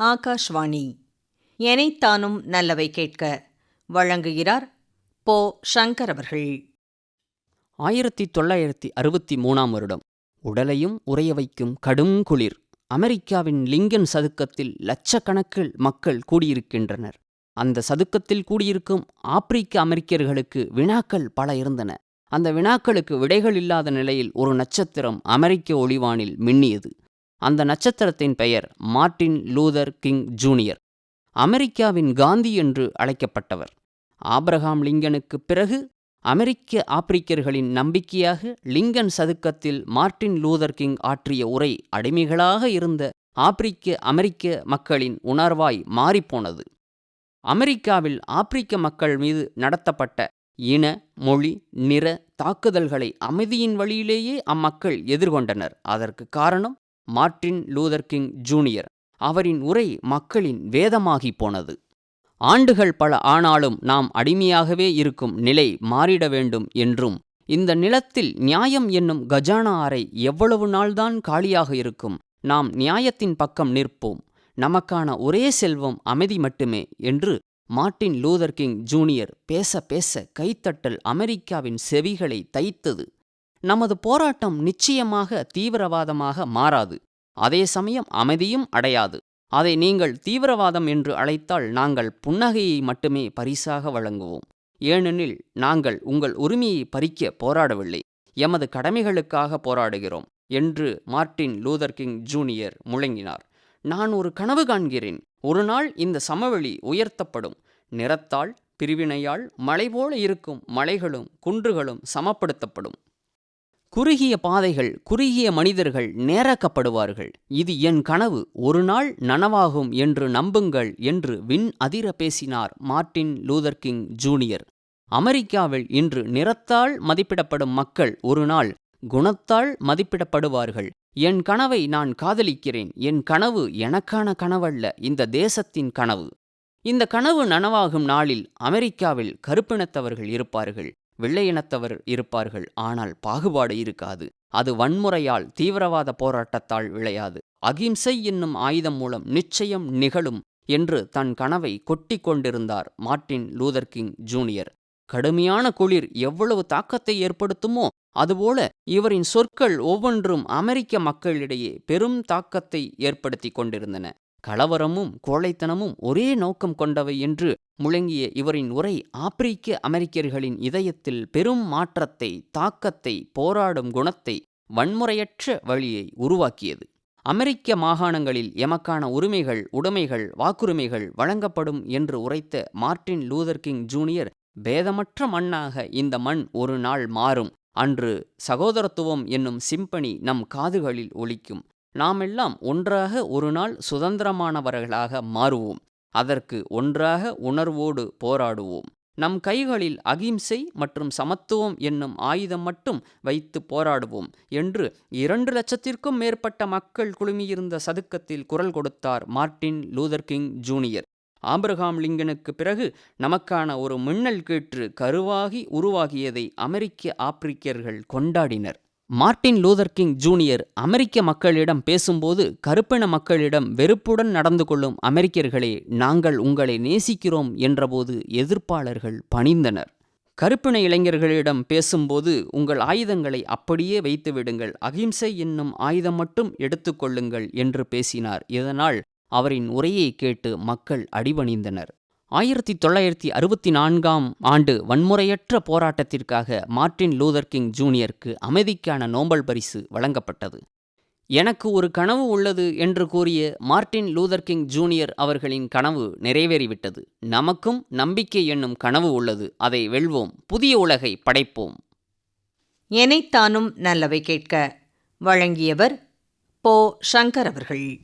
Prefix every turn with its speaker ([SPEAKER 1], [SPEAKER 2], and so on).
[SPEAKER 1] ஆகாஷ்வாணி. எனைத்தானும் நல்லவை கேட்க வழங்குகிறார் போ சங்கர் அவர்கள்.
[SPEAKER 2] ஆயிரத்தி தொள்ளாயிரத்தி அறுபத்தி மூணாம் வருடம். உடலையும் உறைய வைக்கும் கடும் குளிர். அமெரிக்காவின் லிங்கன் சதுக்கத்தில் லட்சக்கணக்கில் மக்கள் கூடியிருக்கின்றனர். அந்த சதுக்கத்தில் கூடியிருக்கும் ஆப்பிரிக்க அமெரிக்கர்களுக்கு வினாக்கள் பல இருந்தன. அந்த வினாக்களுக்கு விடைகள் இல்லாத நிலையில் ஒரு நட்சத்திரம் அமெரிக்க ஒளிவானில் மின்னியது. அந்த நட்சத்திரத்தின் பெயர் மார்ட்டின் லூதர் கிங் ஜூனியர். அமெரிக்காவின் காந்தி என்று அழைக்கப்பட்டவர். ஆப்ரஹாம் லிங்கனுக்குப் பிறகு அமெரிக்க ஆப்பிரிக்கர்களின் நம்பிக்கையாக லிங்கன் சதுக்கத்தில் மார்ட்டின் லூதர் கிங் ஆற்றிய உரை அடிமைகளாக இருந்த ஆப்பிரிக்க அமெரிக்க மக்களின் உணர்வாய் மாறிப்போனது. அமெரிக்காவில் ஆப்பிரிக்க மக்கள் மீது நடத்தப்பட்ட இன மொழி நிற தாக்குதல்களை அமைதியின் வழியிலேயே அம்மக்கள் எதிர்கொண்டனர். அதற்கு காரணம் மார்ட்டின் லூதர் கிங் ஜூனியர். அவரின் உரை மக்களின் வேதமாகிப் போனது. ஆண்டுகள் பல ஆனாலும் நாம் அடிமையாகவே இருக்கும் நிலை மாறிட வேண்டும் என்றும் இந்த நிலத்தில் நியாயம் என்னும் கஜானா அறை எவ்வளவு நாள்தான் காலியாக இருக்கும் நாம் நியாயத்தின் பக்கம் நிற்போம். நமக்கான ஒரே செல்வம் அமைதி மட்டுமே என்று மார்ட்டின் லூதர் கிங் ஜூனியர் பேச பேச கைத்தட்டல் அமெரிக்காவின் செவிகளை தைத்தது. நமது போராட்டம் நிச்சயமாக தீவிரவாதமாக மாறாது. அதே சமயம் அமைதியும் அடையாது. அதை நீங்கள் தீவிரவாதம் என்று அழைத்தால் நாங்கள் புன்னகையை மட்டுமே பரிசாக வழங்குவோம். ஏனெனில் நாங்கள் உங்கள் உரிமையை பறிக்க போராடவில்லை. எமது கடமைகளுக்காக போராடுகிறோம் என்று மார்ட்டின் லூதர் கிங் ஜூனியர் முழங்கினார். நான் ஒரு கனவு காண்கிறேன். ஒரு நாள் இந்த சமவெளி உயர்த்தப்படும். நிறத்தால் பிரிவினையால் மலை போல இருக்கும் மலைகளும் குன்றுகளும் சமப்படுத்தப்படும். குறுகிய பாதைகள் குறுகிய மனிதர்கள் நேரக்கப்படுவார்கள். இது என் கனவு. ஒரு நாள் நனவாகும் என்று நம்புங்கள் என்று விண் அதிர பேசினார் மார்ட்டின் லூதர் கிங் ஜூனியர். அமெரிக்காவில் இன்று நிறத்தால் மதிப்பிடப்படும் மக்கள் ஒரு நாள் குணத்தால் மதிப்பிடப்படுவார்கள். என் கனவை நான் காதலிக்கிறேன். என் கனவு எனக்கான கனவல்ல. இந்த தேசத்தின் கனவு. இந்த கனவு நனவாகும் நாளில் அமெரிக்காவில் கருப்பினத்தவர்கள் இருப்பார்கள். வெள்ளையினத்தவர் இருப்பார்கள். ஆனால் பாகுபாடு இருக்காது. அது வன்முறையால் தீவிரவாத போராட்டத்தால் விளையாது. அகிம்சை என்னும் ஆயுதம் மூலம் நிச்சயம் நிகழும் என்று தன் கனவை கொட்டி கொண்டிருந்தார் மார்ட்டின் லூதர் கிங் ஜூனியர். கடுமையான குளிர் எவ்வளவு தாக்கத்தை ஏற்படுத்துமோ அதுபோல இவரின் சொற்கள் ஒவ்வொன்றும் அமெரிக்க மக்களிடையே பெரும் தாக்கத்தை ஏற்படுத்தி கொண்டிருந்தன. கலவரமும் கோழைத்தனமும் ஒரே நோக்கம் கொண்டவை என்று முழங்கிய இவரின் உரை ஆப்பிரிக்க அமெரிக்கர்களின் இதயத்தில் பெரும் மாற்றத்தை தாக்கத்தை போராடும் குணத்தை வன்முறையற்ற வழியை உருவாக்கியது. அமெரிக்க மாகாணங்களில் எமக்கான உரிமைகள் உடைமைகள் வாக்குரிமைகள் வழங்கப்படும் என்று உரைத்த மார்ட்டின் லூதர் கிங் ஜூனியர் பேதமற்ற மண்ணாக இந்த மண் ஒரு நாள் மாறும். அன்று சகோதரத்துவம் என்னும் சிம்பனி நம் காதுகளில் ஒலிக்கும். நாமெல்லாம் ஒன்றாக ஒரு நாள் சுதந்திரமானவர்களாக மாறுவோம். அதற்கு ஒன்றாக உணர்வோடு போராடுவோம். நம் கைகளில் அகிம்சை மற்றும் சமத்துவம் என்னும் ஆயுதம் மட்டும் வைத்து போராடுவோம் என்று இரண்டு லட்சத்திற்கும் மேற்பட்ட மக்கள் குழுமியிருந்த சதுக்கத்தில் குரல் கொடுத்தார் Martin Luther King junior. Abraham லிங்கனுக்கு பிறகு நமக்கான ஒரு மின்னல் கீற்று கருவாகி உருவாகியதை அமெரிக்க ஆப்பிரிக்கர்கள் கொண்டாடினர். மார்ட்டின் லூதர் கிங் ஜூனியர் அமெரிக்க மக்களிடம் பேசும்போது கருப்பின மக்களிடம் வெறுப்புடன் நடந்து கொள்ளும் அமெரிக்கர்களே நாங்கள் உங்களை நேசிக்கிறோம் என்றபோது எதிர்ப்பாளர்கள் பணிந்தனர். கருப்பின இளைஞர்களிடம் பேசும்போது உங்கள் ஆயுதங்களை அப்படியே வைத்துவிடுங்கள் அகிம்சை என்னும் ஆயுதம் மட்டும் எடுத்துக்கொள்ளுங்கள் என்று பேசினார். இதனால் அவரின் உரையை கேட்டு மக்கள் அடிபணிந்தனர். ஆயிரத்தி தொள்ளாயிரத்தி அறுபத்தி நான்காம் ஆண்டு வன்முறையற்ற போராட்டத்திற்காக மார்ட்டின் லூதர் கிங் ஜூனியருக்கு அமைதிக்கான நோபல் பரிசு வழங்கப்பட்டது. எனக்கு ஒரு கனவு உள்ளது என்று கூறிய மார்ட்டின் லூதர் கிங் ஜூனியர் அவர்களின் கனவு நிறைவேறிவிட்டது. நமக்கும் நம்பிக்கை என்னும் கனவு உள்ளது. அதை வெல்வோம். புதிய உலகை படைப்போம்.
[SPEAKER 1] எனைத்தானும் நல்லவை கேட்க வழங்கியவர் போ சங்கர் அவர்கள்.